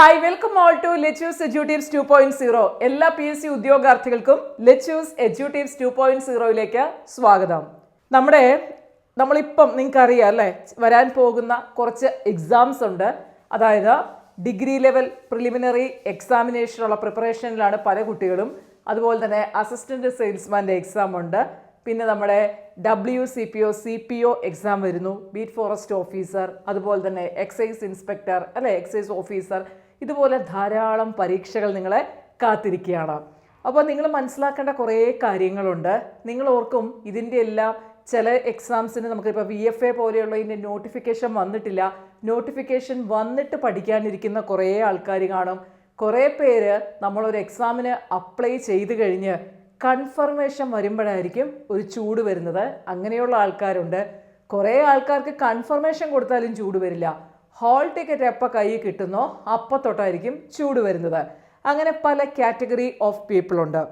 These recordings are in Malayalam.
Hi welcome all to Lechu's educatives two point zero. എല്ലാ പി എസ് സി ഉദ്യോഗാർത്ഥികൾക്കും ലെച്യൂസ് എജ്യൂട്ടീവ്സ് ടു പോയിന്റ് സീറോയിലേക്ക് സ്വാഗതം. നമ്മുടെ നമ്മളിപ്പം നിങ്ങൾക്ക് അറിയാം അല്ലേ വരാൻ പോകുന്ന കുറച്ച് എക്സാംസ് ഉണ്ട്. അതായത് ഡിഗ്രി ലെവൽ പ്രിലിമിനറി എക്സാമിനേഷനുള്ള പ്രിപ്പറേഷനിലാണ് പല കുട്ടികളും. അതുപോലെ തന്നെ അസിസ്റ്റന്റ് സെയിൽസ്മാന്റെ എക്സാം ഉണ്ട്. പിന്നെ നമ്മുടെ W C P O C P O exam വരുന്നു. ബീറ്റ് ഫോറസ്റ്റ് ഓഫീസർ അതുപോലെ തന്നെ എക്സൈസ് ഇൻസ്പെക്ടർ അല്ലെ എക്സൈസ് ഓഫീസർ ഇതുപോലെ ധാരാളം പരീക്ഷകൾ നിങ്ങളെ കാത്തിരിക്കുകയാണ്. അപ്പോൾ നിങ്ങൾ മനസ്സിലാക്കേണ്ട കുറേ കാര്യങ്ങളുണ്ട്. നിങ്ങൾ ഓർക്കും ഇതിന്റെ എല്ലാം ചില എക്സാംസിന് നമുക്കിപ്പോൾ വി എഫ് എ പോലെയുള്ള ഇതിന്റെ നോട്ടിഫിക്കേഷൻ വന്നിട്ടില്ല. നോട്ടിഫിക്കേഷൻ വന്നിട്ട് പഠിക്കാനിരിക്കുന്ന കുറേ ആൾക്കാർ കാണും. കുറേ പേര് നമ്മളൊരു എക്സാമിന് അപ്ലൈ ചെയ്ത് കഴിഞ്ഞ് കൺഫർമേഷൻ വരുമ്പോഴായിരിക്കും ഒരു ചൂട് വരുന്നത്. അങ്ങനെയുള്ള ആൾക്കാരുണ്ട്. കുറേ ആൾക്കാർക്ക് കൺഫർമേഷൻ കൊടുത്താലും ചൂട് വരില്ല. ഹാൾ ടിക്കറ്റ് എപ്പോൾ കയ്യിൽ കിട്ടുന്നോ അപ്പത്തൊട്ടായിരിക്കും ചൂട് വരുന്നത്. അങ്ങനെ പല കാറ്റഗറി ഓഫ് പീപ്പിളുണ്ട്.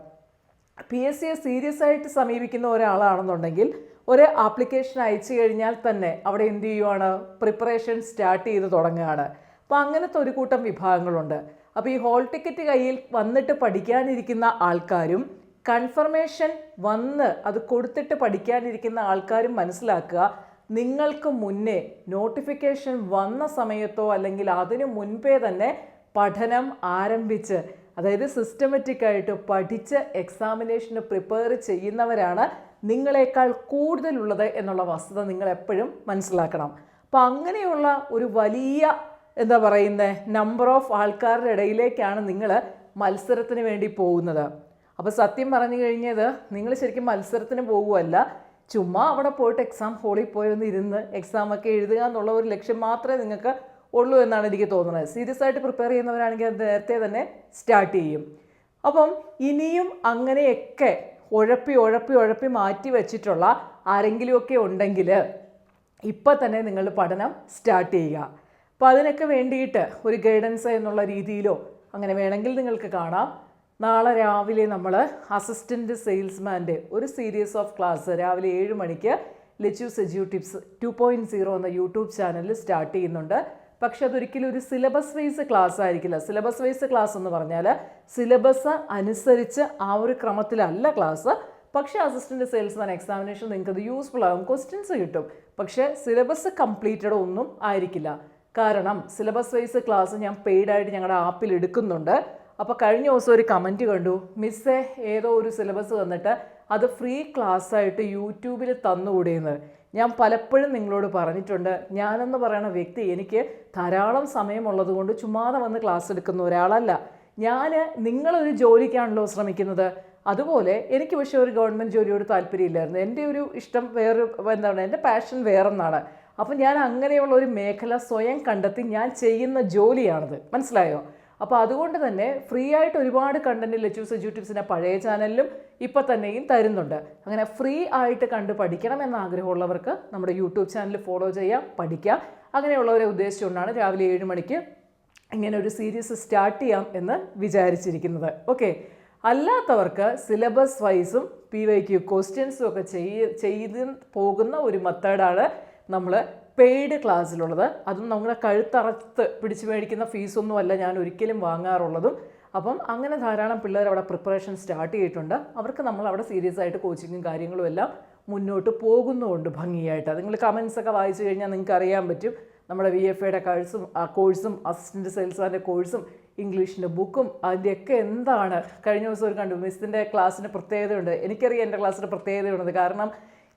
പി എസ് സിയെ സീരിയസ് ആയിട്ട് സമീപിക്കുന്ന ഒരാളാണെന്നുണ്ടെങ്കിൽ ഒരു ആപ്ലിക്കേഷൻ അയച്ചു കഴിഞ്ഞാൽ തന്നെ അവിടെ എന്ത് ചെയ്യുവാണ്? പ്രിപ്പറേഷൻ സ്റ്റാർട്ട് ചെയ്ത് തുടങ്ങുകയാണ്. അപ്പോൾ അങ്ങനത്തെ ഒരു കൂട്ടം വിഭാഗങ്ങളുണ്ട്. അപ്പോൾ ഈ ഹോൾ ടിക്കറ്റ് കയ്യിൽ വന്നിട്ട് പഠിക്കാനിരിക്കുന്ന ആൾക്കാരും കൺഫർമേഷൻ വന്ന് അത് കൊടുത്തിട്ട് പഠിക്കാനിരിക്കുന്ന ആൾക്കാരും മനസ്സിലാക്കുക. നിങ്ങൾക്ക് മുന്നേ നോട്ടിഫിക്കേഷൻ വന്ന സമയത്തോ അല്ലെങ്കിൽ അതിനു മുൻപേ തന്നെ പഠനം ആരംഭിച്ച് അതായത് സിസ്റ്റമാറ്റിക് ആയിട്ട് പഠിച്ച് എക്സാമിനേഷന് പ്രിപ്പയർ ചെയ്യുന്നവരാണ് നിങ്ങളെക്കാൾ കൂടുതലുള്ളത് എന്നുള്ള വസ്തുത നിങ്ങൾ എപ്പോഴും മനസ്സിലാക്കണം. അപ്പോൾ അങ്ങനെയുള്ള ഒരു വലിയ എന്താ പറയുന്നത് നമ്പർ ഓഫ് ആൾക്കാരുടെ ഇടയിലേക്കാണ് നിങ്ങൾ മത്സരത്തിന് വേണ്ടി പോകുന്നത്. അപ്പോൾ സത്യം പറഞ്ഞു കഴിഞ്ഞത് നിങ്ങൾ ശരിക്കും മത്സരത്തിന് പോകുമല്ല ചുമ്മാ അവിടെ പോയിട്ട് എക്സാം ഹോളിൽ പോയി ഒന്ന് ഇരുന്ന് എക്സാമൊക്കെ എഴുതുക എന്നുള്ള ഒരു ലക്ഷ്യം മാത്രമേ നിങ്ങൾക്ക് ഉള്ളൂ എന്നാണ് എനിക്ക് തോന്നുന്നത്. സീരിയസ് ആയിട്ട് പ്രിപ്പയർ ചെയ്യുന്നവരാണെങ്കിൽ അത് നേരത്തെ തന്നെ സ്റ്റാർട്ട് ചെയ്യും. അപ്പം ഇനിയും അങ്ങനെയൊക്കെ ഉഴപ്പി ഉഴപ്പി ഉഴപ്പി മാറ്റി വെച്ചിട്ടുള്ള ആരെങ്കിലുമൊക്കെ ഉണ്ടെങ്കിൽ ഇപ്പം തന്നെ നിങ്ങൾ പഠനം സ്റ്റാർട്ട് ചെയ്യുക. അപ്പോൾ അതിനൊക്കെ വേണ്ടിയിട്ട് ഒരു ഗൈഡൻസ് എന്നുള്ള രീതിയിലോ അങ്ങനെ വേണമെങ്കിൽ നിങ്ങൾക്ക് കാണാം. നാളെ രാവിലെ നമ്മൾ അസിസ്റ്റന്റ് സെയിൽസ്മാന്റെ ഒരു സീരീസ് ഓഫ് ക്ലാസ് രാവിലെ ഏഴ് മണിക്ക് Lechu's Edutips two point zero എന്ന യൂട്യൂബ് ചാനലിൽ സ്റ്റാർട്ട് ചെയ്യുന്നുണ്ട്. പക്ഷെ അതൊരിക്കലും ഒരു സിലബസ് വൈസ് ക്ലാസ് ആയിരിക്കില്ല. സിലബസ് വൈസ് ക്ലാസ് എന്ന് പറഞ്ഞാൽ സിലബസ് അനുസരിച്ച് ആ ഒരു ക്രമത്തിലല്ല ക്ലാസ് പക്ഷേ അസിസ്റ്റന്റ് സെയിൽസ്മാൻ എക്സാമിനേഷൻ നിങ്ങൾക്ക് അത് യൂസ്ഫുൾ ആകും ക്വസ്റ്റ്യൻസ് കിട്ടും. പക്ഷേ സിലബസ് കംപ്ലീറ്റഡ് ഒന്നും ആയിരിക്കില്ല. കാരണം സിലബസ് വൈസ് ക്ലാസ് ഞാൻ പെയ്ഡായിട്ട് ഞങ്ങളുടെ ആപ്പിൽ എടുക്കുന്നുണ്ട്. അപ്പോൾ കഴിഞ്ഞ ദിവസം ഒരു കമന്റ് കണ്ടു. മിസ്സെ ഏതോ ഒരു സിലബസ് തന്നിട്ട് അത് ഫ്രീ ക്ലാസ് ആയിട്ട് യൂട്യൂബിൽ തന്നുകൂടിയെന്ന് ഞാൻ പലപ്പോഴും നിങ്ങളോട് പറഞ്ഞിട്ടുണ്ട്. ഞാനെന്ന് പറയുന്ന വ്യക്തി എനിക്ക് ധാരാളം സമയമുള്ളത് കൊണ്ട് ചുമ്മാതെ വന്ന് ക്ലാസ് എടുക്കുന്ന ഒരാളല്ല. ഞാൻ നിങ്ങളൊരു ജോലിക്കാണല്ലോ ശ്രമിക്കുന്നത്. അതുപോലെ എനിക്ക് പക്ഷേ ഒരു ഗവൺമെന്റ് ജോലിയോട് താല്പര്യമില്ലായിരുന്നു. എന്റെ ഒരു ഇഷ്ടം വേറെ എന്താണ് എന്റെ പാഷൻ വേറൊന്നാണ്. അപ്പം ഞാൻ അങ്ങനെയുള്ള ഒരു മേഖല സ്വയം കണ്ടെത്തി ഞാൻ ചെയ്യുന്ന ജോലിയാണത്. മനസ്സിലായോ? അപ്പോൾ അതുകൊണ്ട് തന്നെ ഫ്രീ ആയിട്ട് ഒരുപാട് കണ്ടന്റ് ലച്ചൂസ് എജ്യൂട്ടിവ്സിന്റെ പഴയ ചാനലിലും ഇപ്പോൾ തന്നെയും തരുന്നുണ്ട്. അങ്ങനെ ഫ്രീ ആയിട്ട് കണ്ട് പഠിക്കണം എന്ന ആഗ്രഹമുള്ളവർക്ക് നമ്മുടെ യൂട്യൂബ് ചാനൽ ഫോളോ ചെയ്യാം പഠിക്കാം. അങ്ങനെയുള്ളവരെ ഉദ്ദേശിച്ചുകൊണ്ടാണ് രാവിലെ ഏഴ് മണിക്ക് ഇങ്ങനെ ഒരു സീരീസ് സ്റ്റാർട്ട് ചെയ്യാം എന്ന് വിചാരിച്ചിരിക്കുന്നത്. ഓക്കെ അല്ലാത്തവർക്ക് സിലബസ് വൈസും പി വൈ ക്വസ്റ്റ്യൻസും ഒക്കെ ചെയ്ത് പോകുന്ന ഒരു മെത്തേഡാണ് നമ്മൾ പെയ്ഡ് ക്ലാസ്സിലുള്ളത് അതും നമ്മുടെ കഴുത്തറത്ത് പിടിച്ചു മേടിക്കുന്ന ഫീസൊന്നുമല്ല ഞാൻ ഒരിക്കലും വാങ്ങാറുള്ളതും. അപ്പം അങ്ങനെ ധാരാളം പിള്ളേർ അവിടെ പ്രിപ്പറേഷൻ സ്റ്റാർട്ട് ചെയ്തിട്ടുണ്ട്. അവർക്ക് നമ്മൾ അവിടെ സീരിയസ് ആയിട്ട് കോച്ചിങ്ങും കാര്യങ്ങളും എല്ലാം മുന്നോട്ട് പോകുന്നുമുണ്ട് ഭംഗിയായിട്ട്. നിങ്ങൾ കമൻസ് ഒക്കെ വായിച്ചു കഴിഞ്ഞാൽ നിങ്ങൾക്ക് അറിയാൻ പറ്റും. നമ്മുടെ വി എഫ് എയുടെ കോഴ്സും കോഴ്സും അസിസ്റ്റന്റ് സെയിൽസ്മാന്റെ കോഴ്സും ഇംഗ്ലീഷിന്റെ ബുക്കും അതിന്റെയൊക്കെ എന്താണ്? കഴിഞ്ഞ ദിവസം ഒരു കണ്ടു മിസ്സിന്റെ ക്ലാസ്സിന് പ്രത്യേകതയുണ്ട്. എനിക്കറിയാം എന്റെ ക്ലാസ്സിന് പ്രത്യേകതയുണ്ട്. കാരണം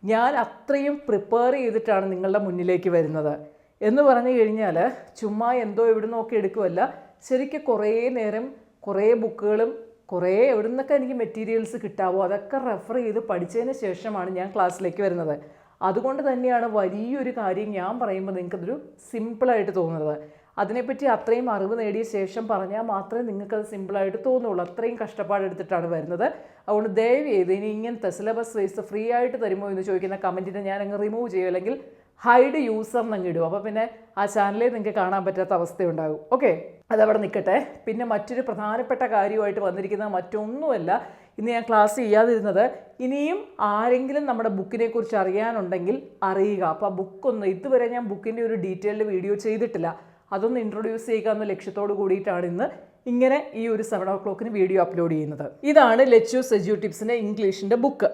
ഞാൻ അത്രയും പ്രിപ്പയർ ചെയ്തിട്ടാണ് നിങ്ങളുടെ മുന്നിലേക്ക് വരുന്നത്. എന്ന് പറഞ്ഞു കഴിഞ്ഞാൽ ചുമ്മാ എന്തോ എവിടെ നിന്നൊക്കെ എടുക്കുമല്ല ശരിക്കും കുറേ നേരം കുറേ ബുക്കുകളും കുറേ എവിടെ നിന്നൊക്കെ എനിക്ക് മെറ്റീരിയൽസ് കിട്ടാവോ അതൊക്കെ റെഫർ ചെയ്ത് പഠിച്ചതിന് ശേഷമാണ് ഞാൻ ക്ലാസ്സിലേക്ക് വരുന്നത്. അതുകൊണ്ട് തന്നെയാണ് വലിയൊരു കാര്യം ഞാൻ പറയുമ്പോൾ നിങ്ങൾക്കതൊരു സിമ്പിളായിട്ട് തോന്നുന്നത്. അതിനെപ്പറ്റി അത്രയും അറിവ് നേടിയ ശേഷം പറഞ്ഞാൽ മാത്രമേ നിങ്ങൾക്ക് നിങ്ങൾക്കത് സിമ്പിളായിട്ട് തോന്നുള്ളൂ. അത്രയും കഷ്ടപ്പാടെടുത്തിട്ടാണ് വരുന്നത്. അതുകൊണ്ട് ദയവ് ചെയ്ത് ഇനി ഇങ്ങനത്തെ സിലബസ് വൈസ് ഫ്രീ ആയിട്ട് തരുമോ എന്ന് ചോദിക്കുന്ന കമന്റിനെ ഞാൻ അങ്ങ് റിമൂവ് ചെയ്യും. അല്ലെങ്കിൽ ഹൈഡ് യൂസർ എന്നങ്ങ് ഇടും. അപ്പോൾ പിന്നെ ആ ചാനലിൽ നിങ്ങൾക്ക് കാണാൻ പറ്റാത്ത അവസ്ഥയുണ്ടാകും. ഓക്കെ അതവിടെ നിൽക്കട്ടെ. പിന്നെ മറ്റൊരു പ്രധാനപ്പെട്ട കാര്യമായിട്ട് വന്നിരിക്കുന്ന മറ്റൊന്നുമല്ല. ഇന്ന് ഞാൻ ക്ലാസ് ചെയ്യാതിരുന്നത് ഇനിയും ആരെങ്കിലും നമ്മുടെ ബുക്കിനെ കുറിച്ച് അറിയാനുണ്ടെങ്കിൽ അറിയുക. അപ്പോൾ ആ ബുക്കൊന്ന് ഇതുവരെ ഞാൻ ബുക്കിന്റെ ഒരു ഡീറ്റെയിൽഡ് വീഡിയോ ചെയ്തിട്ടില്ല. അതൊന്ന് ഇൻട്രൊഡ്യൂസ് ചെയ്യുക എന്ന ലക്ഷ്യത്തോട് കൂടിയിട്ടാണ് ഇന്ന് ഇങ്ങനെ ഈ ഒരു സെവൻ ഓ ക്ലോക്കിന് വീഡിയോ അപ്ലോഡ് ചെയ്യുന്നത്. ഇതാണ് ലെച്ചു സെജു ടിപ്സിന്റെ ഇംഗ്ലീഷിന്റെ ബുക്ക്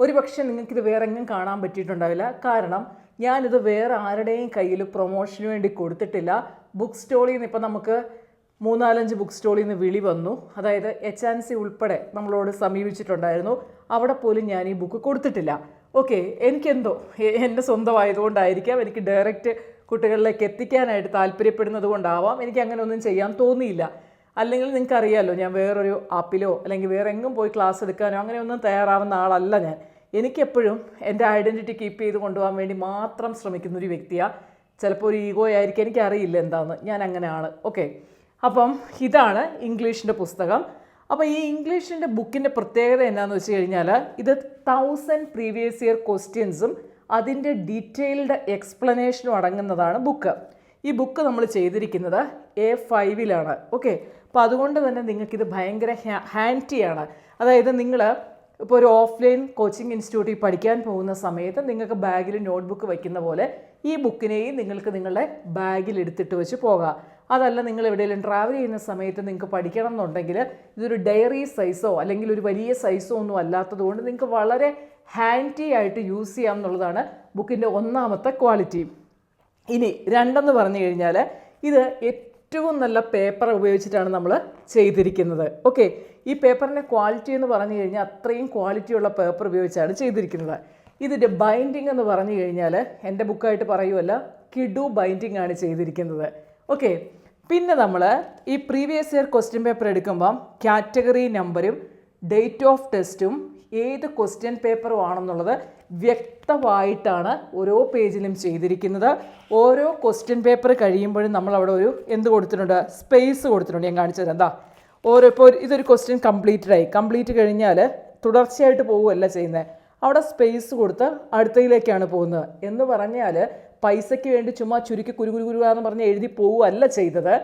ഒരു പക്ഷേ നിങ്ങൾക്കിത് വേറെ എങ്ങും കാണാൻ പറ്റിയിട്ടുണ്ടാവില്ല. കാരണം ഞാനിത് വേറെ ആരുടെയും കയ്യിൽ പ്രൊമോഷന് വേണ്ടി കൊടുത്തിട്ടില്ല. ബുക്ക് സ്റ്റോളിൽ നിന്ന് ഇപ്പം നമുക്ക് മൂന്നാലഞ്ച് ബുക്ക് സ്റ്റോളിൽ നിന്ന് വിളി വന്നു. അതായത് എച്ച് ആൻ സി ഉൾപ്പെടെ നമ്മളോട് സമീപിച്ചിട്ടുണ്ടായിരുന്നു. അവിടെ പോലും ഞാൻ ഈ ബുക്ക് കൊടുത്തിട്ടില്ല. ഓക്കെ എനിക്കെന്തോ എന്റെ സ്വന്തമായതുകൊണ്ടായിരിക്കാം എനിക്ക് ഡയറക്റ്റ് കുട്ടികളിലേക്ക് എത്തിക്കാനായിട്ട് താല്പര്യപ്പെടുന്നത് കൊണ്ടാവാം. എനിക്ക് അങ്ങനെ ഒന്നും ചെയ്യാൻ തോന്നിയില്ല. അല്ലെങ്കിൽ നിങ്ങൾക്ക് അറിയാമല്ലോ ഞാൻ വേറൊരു ആപ്പിലോ അല്ലെങ്കിൽ വേറെ എങ്ങും പോയി ക്ലാസ് എടുക്കാനോ അങ്ങനെയൊന്നും തയ്യാറാവുന്ന ആളല്ല ഞാൻ. എനിക്കെപ്പോഴും എന്റെ ഐഡന്റിറ്റി കീപ്പ് ചെയ്ത് കൊണ്ടുപോകാൻ വേണ്ടി മാത്രം ശ്രമിക്കുന്ന ഒരു വ്യക്തിയാണ് ചിലപ്പോൾ ഒരു ഈഗോ ആയിരിക്കും. എനിക്കറിയില്ല എന്താണെന്ന് ഞാൻ അങ്ങനെയാണ് ഓക്കെ. അപ്പം ഇതാണ് ഇംഗ്ലീഷിന്റെ പുസ്തകം. അപ്പോൾ ഈ ഇംഗ്ലീഷിന്റെ ബുക്കിന്റെ പ്രത്യേകത എന്താണെന്ന് വെച്ച് കഴിഞ്ഞാൽ ഇത് തൗസൻഡ് പ്രീവിയസ് ഇയർ ക്വസ്റ്റ്യൻസും അതിന്റെ ഡീറ്റെയിൽഡ് എക്സ്പ്ലനേഷനും അടങ്ങുന്നതാണ് ബുക്ക്. ഈ ബുക്ക് നമ്മൾ ചെയ്തിരിക്കുന്നത് എ ഫൈവിലാണ്. ഓക്കെ? അപ്പോൾ അതുകൊണ്ട് തന്നെ നിങ്ങൾക്കിത് ഭയങ്കര ഹാൻഡിയാണ്. അതായത് നിങ്ങൾ ഇപ്പോൾ ഒരു ഓഫ്ലൈൻ കോച്ചിങ് ഇൻസ്റ്റിറ്റ്യൂട്ടിൽ പഠിക്കാൻ പോകുന്ന സമയത്ത് നിങ്ങൾക്ക് ബാഗിൽ നോട്ട്ബുക്ക് വയ്ക്കുന്ന പോലെ ഈ ബുക്കിനെയും നിങ്ങൾക്ക് നിങ്ങളുടെ ബാഗിൽ എടുത്തിട്ട് വെച്ച് പോകാം. അതല്ല നിങ്ങൾ എവിടെയെങ്കിലും ട്രാവൽ ചെയ്യുന്ന സമയത്ത് നിങ്ങൾക്ക് പഠിക്കണം എന്നുണ്ടെങ്കിൽ ഇതൊരു ഡയറി സൈസോ അല്ലെങ്കിൽ ഒരു വലിയ സൈസോ ഒന്നും അല്ലാത്തതുകൊണ്ട് നിങ്ങൾക്ക് വളരെ ഹാൻഡി ആയിട്ട് യൂസ് ചെയ്യാം എന്നുള്ളതാണ് ബുക്കിന്റെ ഒന്നാമത്തെ ക്വാളിറ്റി ഇനി രണ്ടെന്ന് പറഞ്ഞു കഴിഞ്ഞാൽ ഇത് ഏറ്റവും നല്ല പേപ്പർ ഉപയോഗിച്ചിട്ടാണ് നമ്മൾ ചെയ്തിരിക്കുന്നത്. ഓക്കെ ഈ പേപ്പറിന്റെ ക്വാളിറ്റി എന്ന് പറഞ്ഞു കഴിഞ്ഞാൽ അത്രയും ക്വാളിറ്റിയുള്ള പേപ്പർ ഉപയോഗിച്ചാണ് ചെയ്തിരിക്കുന്നത്. ഇതിന്റെ ബൈൻഡിങ് എന്ന് പറഞ്ഞു കഴിഞ്ഞാൽ എന്റെ ബുക്കായിട്ട് പറയുമല്ല കിഡു ബൈൻഡിങ് ആണ് ചെയ്തിരിക്കുന്നത്. ഓക്കെ പിന്നെ നമ്മൾ ഈ പ്രീവിയസ് ഇയർ ക്വസ്റ്റ്യൻ പേപ്പർ എടുക്കുമ്പം കാറ്റഗറി നമ്പരും ഡേറ്റ് ഓഫ് ടെസ്റ്റും ഏത് ക്വസ്റ്റ്യൻ പേപ്പറും ആണെന്നുള്ളത് വ്യക്തമായിട്ടാണ് ഓരോ പേജിലും ചെയ്തിരിക്കുന്നത്. ഓരോ ക്വസ്റ്റ്യൻ പേപ്പർ കഴിയുമ്പോഴും നമ്മൾ അവിടെ ഒരു എന്ത് കൊടുത്തിട്ടുണ്ട്? സ്പേസ് കൊടുത്തിട്ടുണ്ട്. ഞാൻ കാണിച്ചു തരാം. എന്താ ഓരോ ഇപ്പോൾ ഇതൊരു ക്വസ്റ്റ്യൻ കംപ്ലീറ്റഡ് ആയി കംപ്ലീറ്റ് കഴിഞ്ഞാൽ തുടർച്ചയായിട്ട് പോവുകയല്ല ചെയ്യുന്നത് അവിടെ സ്പേസ് കൊടുത്ത് അടുത്തയിലേക്കാണ് പോകുന്നത്. എന്ന് പറഞ്ഞാൽ പൈസയ്ക്ക് വേണ്ടി ചുമ്മാ ചുരുക്കി കുരു കുരു കുരുവാന്ന് പറഞ്ഞ് എഴുതി പോവുകയല്ല ചെയ്തത്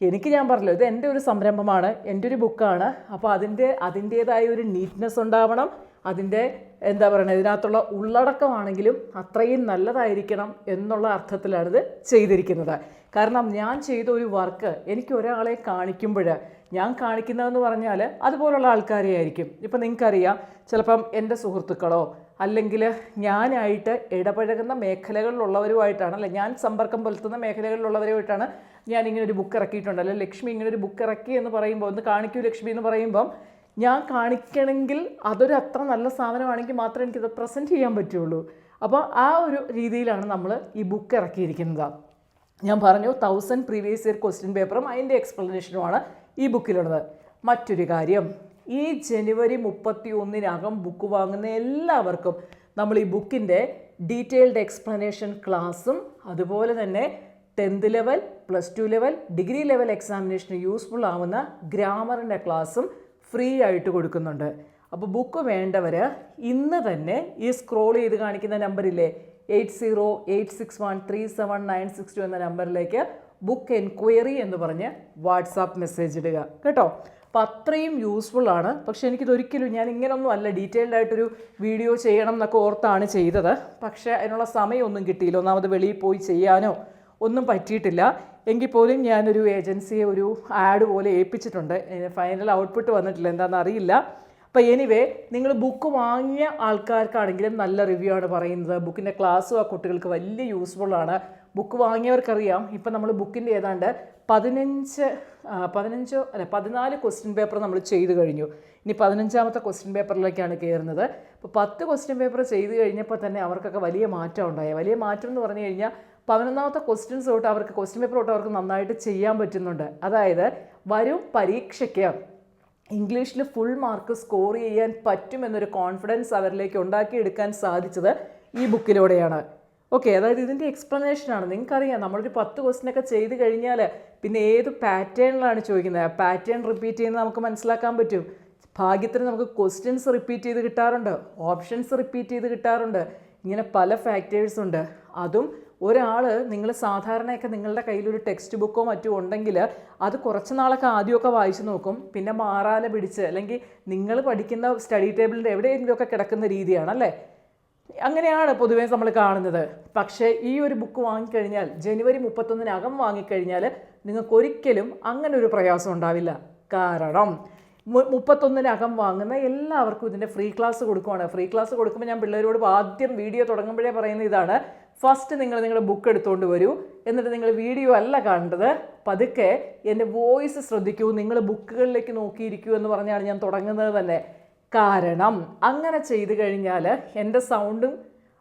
എനിക്ക് ഞാൻ പറഞ്ഞല്ലോ ഇത് എന്റെ ഒരു സംരംഭമാണ് എന്റെ ഒരു ബുക്കാണ് അപ്പോൾ അതിന്റെ അതിന്റേതായ ഒരു നീറ്റ്നെസ് ഉണ്ടാവണം അതിന്റെ എന്താ പറയുക ഇതിനകത്തുള്ള ഉള്ളടക്കമാണെങ്കിലും അത്രയും നല്ലതായിരിക്കണം എന്നുള്ള അർത്ഥത്തിലാണിത് ചെയ്തിരിക്കുന്നത്. കാരണം ഞാൻ ചെയ്ത ഒരു വർക്ക് എനിക്ക് ഒരാളെ കാണിക്കുമ്പോൾ ഞാൻ കാണിക്കുന്നതെന്ന് പറഞ്ഞാൽ അതുപോലുള്ള ആൾക്കാരെ ആയിരിക്കും. ഇപ്പം നിങ്ങൾക്കറിയാം ചിലപ്പം എന്റെ സുഹൃത്തുക്കളോ അല്ലെങ്കിൽ ഞാനായിട്ട് ഇടപഴകുന്ന മേഖലകളിലുള്ളവരുമായിട്ടാണ് അല്ലെ ഞാൻ സമ്പർക്കം പുലർത്തുന്ന മേഖലകളിലുള്ളവരുമായിട്ടാണ് ഞാൻ ഇങ്ങനെ ഒരു ബുക്ക് ഇറക്കിയിട്ടുണ്ട്. അല്ലെ ലക്ഷ്മി ഇങ്ങനെ ഒരു ബുക്ക് ഇറക്കി എന്ന് പറയുമ്പോൾ ഒന്ന് കാണിക്കൂ ലക്ഷ്മി എന്ന് പറയുമ്പം ഞാൻ കാണിക്കണമെങ്കിൽ അതൊരു അത്ര നല്ല സാധനമാണെങ്കിൽ മാത്രമേ എനിക്കത് പ്രസന്റ് ചെയ്യാൻ പറ്റുള്ളൂ. അപ്പോൾ ആ ഒരു രീതിയിലാണ് നമ്മൾ ഈ ബുക്ക് ഇറക്കിയിരിക്കുന്നത്. ഞാൻ പറഞ്ഞു തൗസൻഡ് പ്രീവിയസ് ഇയർ ക്വസ്റ്റ്യൻ പേപ്പറും അതിന്റെ എക്സ്പ്ലനേഷനുമാണ് ഈ ബുക്കിലുള്ളത് മറ്റൊരു കാര്യം ഈ ജനുവരി മുപ്പത്തി ഒന്നിനകം ബുക്ക് വാങ്ങുന്ന എല്ലാവർക്കും നമ്മൾ ഈ ബുക്കിന്റെ ഡീറ്റെയിൽഡ് എക്സ്പ്ലനേഷൻ ക്ലാസ്സും അതുപോലെ തന്നെ tenth level plus two level degree level എക്സാമിനേഷന് useful ആവുന്ന ഗ്രാമറിന്റെ ക്ലാസ്സും ഫ്രീ ആയിട്ട് കൊടുക്കുന്നുണ്ട്. അപ്പോൾ ബുക്ക് വേണ്ടവർ ഇന്ന് തന്നെ ഈ സ്ക്രോൾ ചെയ്ത് കാണിക്കുന്ന നമ്പറില്ലേ eight zero eight six one three seven nine six two എന്ന നമ്പറിലേക്ക് ബുക്ക് എൻക്വയറി എന്ന് പറഞ്ഞ് വാട്സാപ്പ് മെസ്സേജ് ഇടുക. കേട്ടോ? അപ്പോൾ അത്രയും യൂസ്ഫുൾ ആണ്. പക്ഷേ എനിക്കിതൊരിക്കലും ഞാൻ ഇങ്ങനൊന്നും അല്ല ഡീറ്റെയിൽഡ് ആയിട്ടൊരു വീഡിയോ ചെയ്യണം എന്നൊക്കെ ഓർത്താണ് ചെയ്തത്. പക്ഷേ അതിനുള്ള സമയമൊന്നും കിട്ടിയില്ല. ഒന്നാമത് വെളിയിൽ പോയി ചെയ്യാനോ ഒന്നും പറ്റിയിട്ടില്ല. എങ്കിൽ പോലും ഞാനൊരു ഏജൻസിയെ ഒരു ആഡ് പോലെ ഏൽപ്പിച്ചിട്ടുണ്ട്. ഫൈനൽ ഔട്ട്പുട്ട് വന്നിട്ടില്ല. എന്താണെന്ന് അറിയില്ല. അപ്പോൾ എനിവേ നിങ്ങൾ ബുക്ക് വാങ്ങിയ ആൾക്കാർക്കാണെങ്കിലും നല്ല റിവ്യൂ ആണ് പറയുന്നത്. ബുക്കിന്റെ ക്ലാസ്സും ആ കുട്ടികൾക്ക് വലിയ യൂസ്ഫുൾ ആണ്. ബുക്ക് വാങ്ങിയവർക്കറിയാം. ഇപ്പം നമ്മൾ ബുക്കിന്റെ ഏതാണ്ട് പതിനഞ്ച് പതിനഞ്ചോ അല്ല പതിനാല് ക്വസ്റ്റ്യൻ പേപ്പർ നമ്മൾ ചെയ്തു കഴിഞ്ഞു. ഇനി പതിനഞ്ചാമത്തെ ക്വസ്റ്റ്യൻ പേപ്പറിലേക്കാണ് കയറുന്നത്. അപ്പോൾ പത്ത് ക്വസ്റ്റ്യൻ പേപ്പർ ചെയ്ത് കഴിഞ്ഞപ്പോൾ തന്നെ അവർക്കൊക്കെ വലിയ മാറ്റം ഉണ്ടായി. വലിയ മാറ്റം എന്ന് പറഞ്ഞു കഴിഞ്ഞാൽ പതിനൊന്നാമത്തെ ക്വസ്റ്റ്യൻസ് തൊട്ട് അവർക്ക് ക്വസ്റ്റ്യൻ പേപ്പർ തൊട്ട് അവർക്ക് നന്നായിട്ട് ചെയ്യാൻ പറ്റുന്നുണ്ട്. അതായത് വരും പരീക്ഷയ്ക്ക് ഇംഗ്ലീഷിൽ ഫുൾ മാർക്ക് സ്കോർ ചെയ്യാൻ പറ്റുമെന്നൊരു കോൺഫിഡൻസ് അവരിലേക്ക് ഉണ്ടാക്കിയെടുക്കാൻ സാധിച്ചത് ഈ ബുക്കിലൂടെയാണ് ഓക്കെ അതായത് ഇതിന്റെ എക്സ്പ്ലനേഷനാണ് നിങ്ങൾക്കറിയാം നമ്മളൊരു പത്ത് ക്വസ്റ്റിനൊക്കെ ചെയ്ത് കഴിഞ്ഞാൽ പിന്നെ ഏത് പാറ്റേണിലാണ് ചോദിക്കുന്നത്? പാറ്റേൺ റിപ്പീറ്റ് ചെയ്യുന്നത് നമുക്ക് മനസ്സിലാക്കാൻ പറ്റും. ഭാഗ്യത്തിന് നമുക്ക് ക്വസ്റ്റ്യൻസ് റിപ്പീറ്റ് ചെയ്ത് കിട്ടാറുണ്ട്. ഓപ്ഷൻസ് റിപ്പീറ്റ് ചെയ്ത് കിട്ടാറുണ്ട്. ഇങ്ങനെ പല ഫാക്ടേഴ്സ് ഉണ്ട്. അതും ഒരാൾ നിങ്ങൾ സാധാരണയൊക്കെ നിങ്ങളുടെ കയ്യിലൊരു ടെക്സ്റ്റ് ബുക്കോ മറ്റോ ഉണ്ടെങ്കിൽ അത് കുറച്ച് നാളൊക്കെ ആദ്യമൊക്കെ വായിച്ചു നോക്കും. പിന്നെ മാറാല പിടിച്ച് അല്ലെങ്കിൽ നിങ്ങൾ പഠിക്കുന്ന സ്റ്റഡി ടേബിളിന്റെ എവിടെയെങ്കിലുമൊക്കെ കിടക്കുന്ന രീതിയാണ് അല്ലേ? അങ്ങനെയാണ് പൊതുവേ നമ്മൾ കാണുന്നത്. പക്ഷേ ഈ ഒരു ബുക്ക് വാങ്ങിക്കഴിഞ്ഞാൽ ജനുവരി മുപ്പത്തൊന്നിനകം വാങ്ങിക്കഴിഞ്ഞാൽ നിങ്ങൾക്ക് ഒരിക്കലും അങ്ങനെ ഒരു പ്രയാസം ഉണ്ടാവില്ല. കാരണം മുപ്പത്തൊന്നിനകം വാങ്ങുന്ന എല്ലാവർക്കും ഇതിന്റെ ഫ്രീ ക്ലാസ് കൊടുക്കുവാണ്. ഫ്രീ ക്ലാസ് കൊടുക്കുമ്പോൾ ഞാൻ പിള്ളേരോട് ആദ്യം വീഡിയോ തുടങ്ങുമ്പോഴേ പറയുന്ന ഇതാണ് ഫസ്റ്റ് നിങ്ങൾ നിങ്ങളുടെ ബുക്ക് എടുത്തുകൊണ്ട് വരൂ. എന്നിട്ട് നിങ്ങൾ വീഡിയോ അല്ല കണ്ടത്. പതുക്കെ എന്റെ വോയിസ് ശ്രദ്ധിക്കൂ. നിങ്ങൾ ബുക്കുകളിലേക്ക് നോക്കിയിരിക്കൂ എന്ന് പറഞ്ഞാണ് ഞാൻ തുടങ്ങുന്നത് തന്നെ. കാരണം അങ്ങനെ ചെയ്തു കഴിഞ്ഞാൽ എന്റെ സൗണ്ടും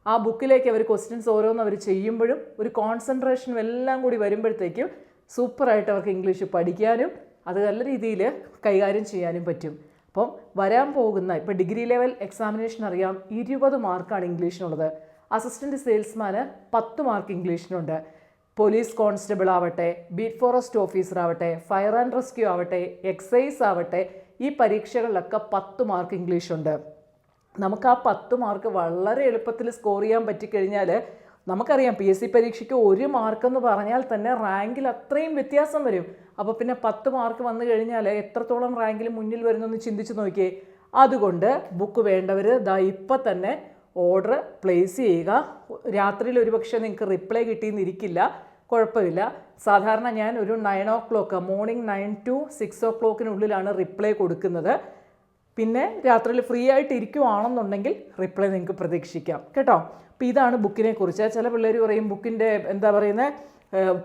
ആ ബുക്കിലേക്ക് അവർ ക്വസ്റ്റ്യൻസ് ഓരോന്ന് അവർ ചെയ്യുമ്പോഴും ഒരു കോൺസെൻട്രേഷനും എല്ലാം കൂടി വരുമ്പോഴത്തേക്കും സൂപ്പറായിട്ട് അവർക്ക് ഇംഗ്ലീഷ് പഠിക്കാനും അത് നല്ല രീതിയിൽ കൈകാര്യം ചെയ്യാനും പറ്റും. അപ്പം വരാൻ പോകുന്ന ഇപ്പോൾ ഡിഗ്രി ലെവൽ എക്സാമിനേഷൻ അറിയാം. ഇരുപത് മാർക്കാണ് ഇംഗ്ലീഷിനുള്ളത് അസിസ്റ്റന്റ് സെയിൽസ്മാന് പത്ത് മാർക്ക് ഇംഗ്ലീഷിനുണ്ട്. പോലീസ് കോൺസ്റ്റബിൾ ആവട്ടെ ബീറ്റ് ഫോറസ്റ്റ് ഓഫീസർ ആവട്ടെ ഫയർ ആൻഡ് റെസ്ക്യൂ ആവട്ടെ എക്സൈസ് ആവട്ടെ ഈ പരീക്ഷകളിലൊക്കെ പത്ത് മാർക്ക് ഇംഗ്ലീഷുണ്ട്. നമുക്ക് ആ പത്ത് മാർക്ക് വളരെ എളുപ്പത്തിൽ സ്കോർ ചെയ്യാൻ പറ്റിക്കഴിഞ്ഞാൽ നമുക്കറിയാം പി എസ് സി പരീക്ഷയ്ക്ക് ഒരു മാർക്കെന്ന് പറഞ്ഞാൽ തന്നെ റാങ്കിൽ അത്രയും വ്യത്യാസം വരും. അപ്പോൾ പിന്നെ പത്ത് മാർക്ക് വന്നു കഴിഞ്ഞാൽ എത്രത്തോളം റാങ്കിൽ മുന്നിൽ വരുന്നെന്ന് ചിന്തിച്ച് നോക്കിയേ. അതുകൊണ്ട് ബുക്ക് വേണ്ടവർ ദാ ഇപ്പം തന്നെ ഓർഡർ പ്ലേസ് ചെയ്യുക. രാത്രിയിൽ ഒരുപക്ഷെ നിങ്ങൾക്ക് റിപ്ലൈ കിട്ടിയെന്നിരിക്കില്ല കുഴപ്പമില്ല. സാധാരണ ഞാൻ ഒരു nine o'clock morning nine two six ഓ ക്ലോക്കിനുള്ളിലാണ് റിപ്ലൈ കൊടുക്കുന്നത്. പിന്നെ രാത്രിയിൽ ഫ്രീ ആയിട്ട് ഇരിക്കുവാണെന്നുണ്ടെങ്കിൽ റിപ്ലൈ നിങ്ങൾക്ക് പ്രതീക്ഷിക്കാം. കേട്ടോ? അപ്പോൾ ഇതാണ് ബുക്കിനെ കുറിച്ച് ചില പിള്ളേർ പറയും ബുക്കിന്റെ എന്താ പറയുന്നത്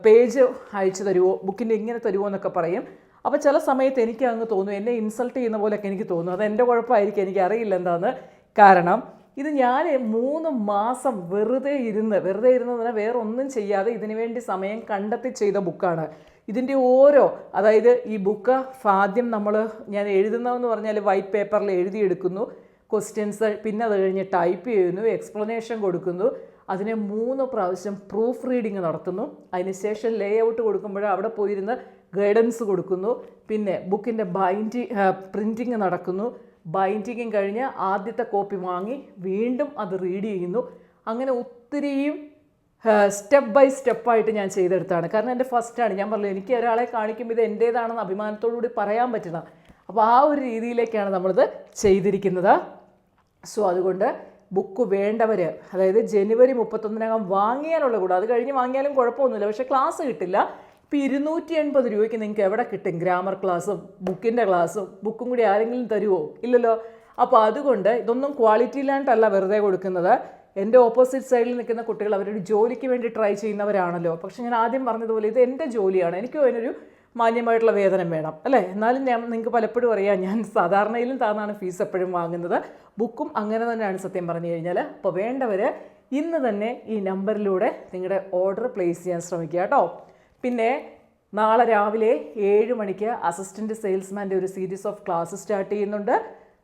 പേജ് അയച്ചു തരുമോ ബുക്കിന്റെ ഇങ്ങനെ തരുമോ എന്നൊക്കെ പറയും. അപ്പോൾ ചില സമയത്ത് എനിക്ക് അങ്ങ് തോന്നും എന്നെ ഇൻസൾട്ട് ചെയ്യുന്ന പോലെയൊക്കെ എനിക്ക് തോന്നും. അത് എന്റെ കുഴപ്പമായിരിക്കും. എനിക്ക് അറിയില്ല എന്താന്ന്. കാരണം ഇത് ഞാൻ മൂന്ന് മാസം വെറുതെ ഇരുന്ന് വെറുതെ ഇരുന്ന് തന്നെ വേറെ ഒന്നും ചെയ്യാതെ ഇതിനു വേണ്ടി സമയം കണ്ടെത്തി ചെയ്ത ബുക്കാണ്. ഇതിന്റെ ഓരോ അതായത് ഈ ബുക്ക് ആദ്യം നമ്മൾ ഞാൻ എഴുതുന്നതെന്ന് പറഞ്ഞാൽ വൈറ്റ് പേപ്പറിൽ എഴുതിയെടുക്കുന്നു ക്വസ്റ്റ്യൻസ് പിന്നെ അത് കഴിഞ്ഞ് ടൈപ്പ് ചെയ്യുന്നു എക്സ്പ്ലനേഷൻ കൊടുക്കുന്നു അതിനെ മൂന്ന് പ്രാവശ്യം പ്രൂഫ് റീഡിങ് നടത്തുന്നു അതിനുശേഷം ലേ ഔട്ട് കൊടുക്കുമ്പോൾ അവിടെ പോയിരുന്ന് ഗൈഡൻസ് കൊടുക്കുന്നു പിന്നെ ബുക്കിന്റെ ബൈൻഡി പ്രിന്റിങ് നടക്കുന്നു ബൈൻഡിങ്ങും കഴിഞ്ഞ് ആദ്യത്തെ കോപ്പി വാങ്ങി വീണ്ടും അത് റീഡ് ചെയ്യുന്നു. അങ്ങനെ ഒത്തിരിയും സ്റ്റെപ്പ് ബൈ സ്റ്റെപ്പായിട്ട് ഞാൻ ചെയ്തെടുത്താണ്. കാരണം എന്റെ ഫസ്റ്റാണ്. ഞാൻ പറഞ്ഞു എനിക്ക് ഒരാളെ കാണിക്കുമ്പോൾ ഇത് എന്റേതാണെന്ന് അഭിമാനത്തോടുകൂടി പറയാൻ പറ്റണം അപ്പോൾ ആ ഒരു രീതിയിലേക്കാണ് നമ്മളിത് ചെയ്തിരിക്കുന്നത്. സോ അതുകൊണ്ട് ബുക്ക് വേണ്ടവർ അതായത് ജനുവരി മുപ്പത്തൊന്നിനകം വാങ്ങിയാലുള്ള കൂടെ. അത് കഴിഞ്ഞ് വാങ്ങിയാലും കുഴപ്പമൊന്നുമില്ല. പക്ഷേ ക്ലാസ് കിട്ടില്ല. ഇപ്പോൾ ഇരുന്നൂറ്റി എൺപത് രൂപയ്ക്ക് നിങ്ങൾക്ക് എവിടെ കിട്ടും? ഗ്രാമർ ക്ലാസ്സും ബുക്കിന്റെ ക്ലാസ്സും ബുക്കും കൂടി ആരെങ്കിലും തരുമോ ഇല്ലല്ലോ. അപ്പോൾ അതുകൊണ്ട് ഇതൊന്നും ക്വാളിറ്റി ഇല്ലാണ്ടല്ല വെറുതെ കൊടുക്കുന്നത്. എന്റെ ഓപ്പോസിറ്റ് സൈഡിൽ നിൽക്കുന്ന കുട്ടികൾ അവരൊരു ജോലിക്ക് വേണ്ടി ട്രൈ ചെയ്യുന്നവരാണല്ലോ. പക്ഷേ ഞാൻ ആദ്യം പറഞ്ഞതുപോലെ ഇത് എന്റെ ജോലിയാണ്. എനിക്കും അതിനൊരു മാന്യമായിട്ടുള്ള വേതനം വേണം അല്ലേ? എന്നാലും ഞാൻ നിങ്ങൾക്ക് പലപ്പോഴും അറിയാം ഞാൻ സാധാരണയിലും താന്നാണ് ഫീസ് എപ്പോഴും വാങ്ങുന്നത്. ബുക്കും അങ്ങനെ തന്നെയാണ് സത്യം പറഞ്ഞു കഴിഞ്ഞാൽ അപ്പോൾ വേണ്ടവർ ഇന്ന് തന്നെ ഈ നമ്പറിലൂടെ നിങ്ങളുടെ ഓർഡർ പ്ലേസ് ചെയ്യാൻ ശ്രമിക്കുക കേട്ടോ. പിന്നെ നാളെ രാവിലെ ഏഴ് മണിക്ക് അസിസ്റ്റന്റ് സെയിൽസ്മാന്റെ ഒരു സീരീസ് ഓഫ് ക്ലാസ് സ്റ്റാർട്ട് ചെയ്യുന്നുണ്ട്.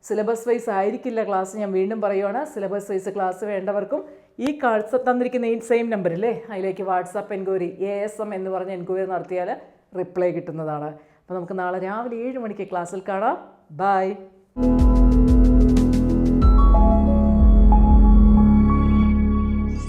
സിലബസ് വൈസ് ആയിരിക്കില്ല ക്ലാസ് ഞാൻ വീണ്ടും പറയുവാണ്. സിലബസ് വൈസ് ക്ലാസ് വേണ്ടവർക്കും ഈ കാഴ്ച തന്നിരിക്കുന്ന ഈ സെയിം നമ്പറില്ലേ അതിലേക്ക് WhatsApp enquiry A S M എന്ന് പറഞ്ഞ് എൻക്വയറി നടത്തിയാൽ റിപ്ലൈ കിട്ടുന്നതാണ്. അപ്പോൾ നമുക്ക് നാളെ രാവിലെ ഏഴ് മണിക്ക് ക്ലാസ്സിൽ കാണാം. ബൈ